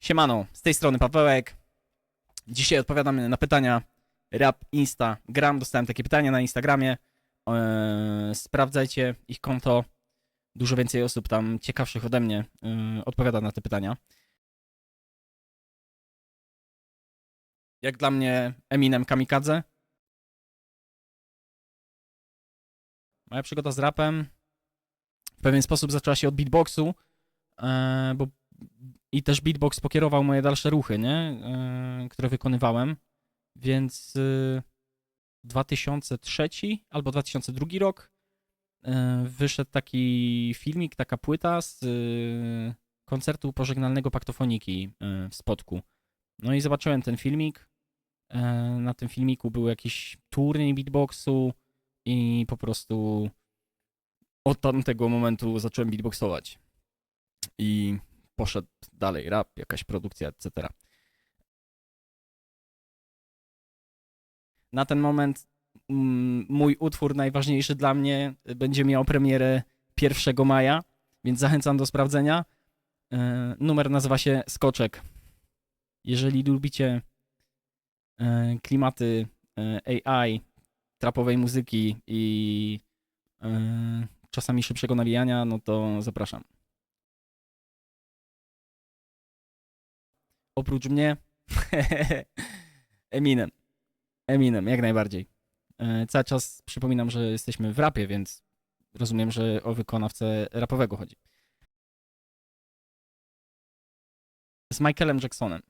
Siemano, z tej strony Pawełek. Dzisiaj odpowiadamy na pytania Rap Insta Gram. Dostałem takie pytania na Instagramie. Eee, sprawdzajcie ich konto. Dużo więcej osób tam ciekawszych ode mnie eee, odpowiada na te pytania. Jak dla mnie Eminem Kamikadze. Moja przygoda z rapem w pewien sposób zaczęła się od beatboxu, eee, bo i też beatbox pokierował moje dalsze ruchy, nie? Yy, które wykonywałem. Więc yy, 2003 albo 2002 rok yy, wyszedł taki filmik, taka płyta z yy, koncertu pożegnalnego Paktofoniki yy, w Spodku. No i zobaczyłem ten filmik. Na tym filmiku był jakiś turniej beatboxu i po prostu od tamtego momentu zacząłem beatboxować. I poszedł dalej, rap, jakaś produkcja, etc. Na ten moment mm, mój utwór najważniejszy dla mnie będzie miał premierę 1 maja, więc zachęcam do sprawdzenia. E, Numer nazywa się Skoczek. Jeżeli lubicie e, klimaty e, AI, trapowej muzyki i czasami szybszego nawijania, no to zapraszam. Oprócz mnie Eminem. Eminem, jak najbardziej. E, Cały czas przypominam, że jesteśmy w rapie, więc rozumiem, że o wykonawcę rapowego chodzi. Z Michaelem Jacksonem.